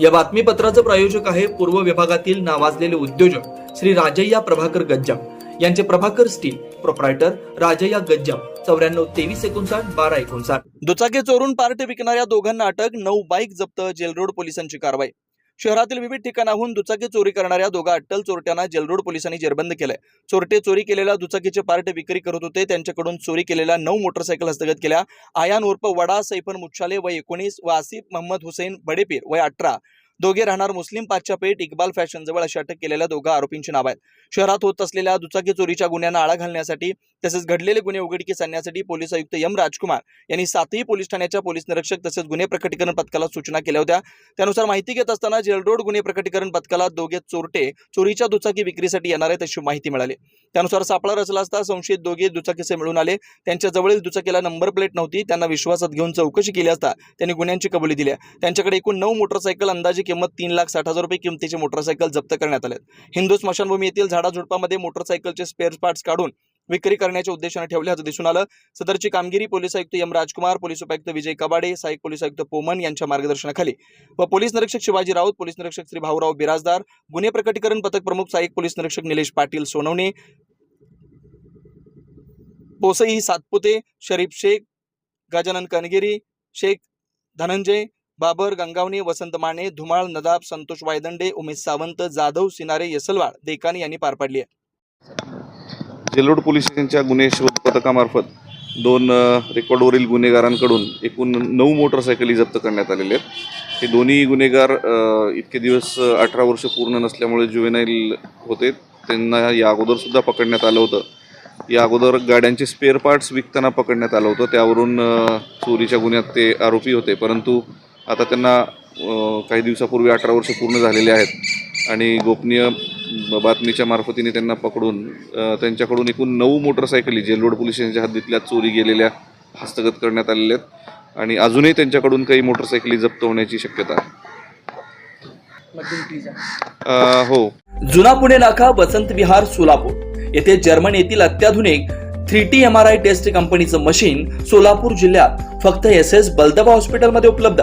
या बातमीपत्राचं प्रायोजक आहे पूर्व विभागातील नावाजलेले उद्योजक श्री राजय्या प्रभाकर गज्जाम. यांचे प्रभाकर स्टील प्रोप्रायटर राजय्या गज्जाम. चौऱ्याण्णव तेवीस एकोणसाठ बारा एकोणसाठ. दुचाकी चोरून पार्ट विकणाऱ्या दोघांना अटक नऊ बाईक जप्त जेलरोड पोलिसांची कारवाई. शहरातील विविध ठिकाणाहून दुचाकी चोरी करणाऱ्या दोघा अट्टल चोरट्यांना जेलरोड पोलिसांनी जेरबंद केलंय. चोरटे चोरी केलेल्या दुचाकीचे पार्ट विक्री करत होते. त्यांच्याकडून चोरी केलेल्या नऊ मोटरसायकल हस्तगत केल्या. आयान उर्फ वडा सैफन मुच्छाले वय एकोणीस व आसिफ महम्मद हुसेन बडेपीर वय अठरा. दोघे राहणार मुस्लिम पाच्यापेठ इक्बाल फॅशन जवळ अशी अटक केलेल्या दोघा आरोपींची नाव आहेत. शहरात होत असलेल्या दुचाकी चोरीच्या गुन्ह्यांना आळा घालण्यासाठी तसेच घडलेले गुन्हे उघडकीस आणण्यासाठी पोलीस आयुक्त एम राजकुमार यांनी सातही पोलीस ठाण्याच्या पोलीस निरीक्षक तसेच गुन्हे प्रकटीकरण पथकाला सूचना केल्या होत्या. त्यानुसार माहिती घेत असताना जेलरोड गुन्हे प्रकटीकरण पथकाला दोघे चोरटे चोरीच्या दुचाकी विक्रीसाठी येणार आहेत अशी माहिती मिळाली. त्यानुसार सापळा रचला असता संशयित दोघे दुचाकीचे मिळून आले. त्यांच्या जवळील दुचाकीला नंबर प्लेट नव्हती. त्यांना विश्वासात घेऊन चौकशी केली असता त्यांनी गुन्ह्यांची कबुली दिली त्यांच्याकडे एकूण नऊ मोटरसायकल अंदाजे किंमत तीन लाख साठ हजार रुपये किमतीचे मोटरसायकल जप्त करण्यात आले हिंदू स्मशानभूमी येथील झाडाझुडपामध्ये मोटरसायकलचे स्पेअर पार्ट्स काढून विक्री करण्याच्या उद्देशाने ठेवल्याचं दिसून आलं. सदरची कामगिरी पोलीस आयुक्त एम राजकुमार पोलीस उपायुक्त विजय कबाडे सहाय्यक पोलीस आयुक्त पोमन यांच्या मार्गदर्शनाखाली. व पोलीस निरीक्षक शिवाजी राऊत पोलीस निरीक्षक श्री भाऊराव बिराजदार गुन्हे प्रकटीकरण पथक प्रमुख सहाय्यक पोलीस निरीक्षक निलेश पाटील सोनवणे पोसई सातपुते शरीफ शेख गजानन कनगिरी शेख धनंजय बाबर गंगावणे वसंत माने धुमाळ नदाब संतोष वायदंडे उमेश सावंत जाधव सिनारे यसलवाड देकानी यांनी पार पाडली आहे. जेलोड पोलीस स्टेशनच्या गुन्हे शोध पथकामार्फत दोन रेकॉर्डवरील गुन्हेगारांकडून एकूण नऊ मोटरसायकली जप्त करण्यात आलेल्या आहेत. हे दोन्ही गुन्हेगार इतके दिवस अठरा वर्ष पूर्ण नसल्यामुळे जुवेनाईल होते. त्यांना या अगोदरसुद्धा पकडण्यात आलं होतं. या अगोदर गाड्यांचे स्पेअर पार्ट्स विकताना पकडण्यात आलं होतं. त्यावरून चोरीच्या गुन्ह्यात ते आरोपी होते. परंतु आता त्यांना काही दिवसापूर्वी अठरा वर्ष पूर्ण झालेले आहेत. आणि गोपनीय बातमीच्या मार्फतीने त्यांना पकडून त्यांच्याकडून एकूण नऊ मोटरसायकली जेलरोड पोलीस स्टेशनच्या हद्दीतल्या चोरी गेलेल्या हस्तगत करण्यात आलेल्या आहेत आणि अजूनही त्यांच्याकडून काही मोटरसायकली जप्त होण्याची शक्यता आहे. हो. जुना पुणे नाका वसंत विहार सोलापूर. येथे जर्मन येथील अत्याधुनिक three T M R I test कंपनीचं मशीन सोलापूर जिल्ह्यात फक्त एस एस बलदबा हॉस्पिटलमध्ये उपलब्ध.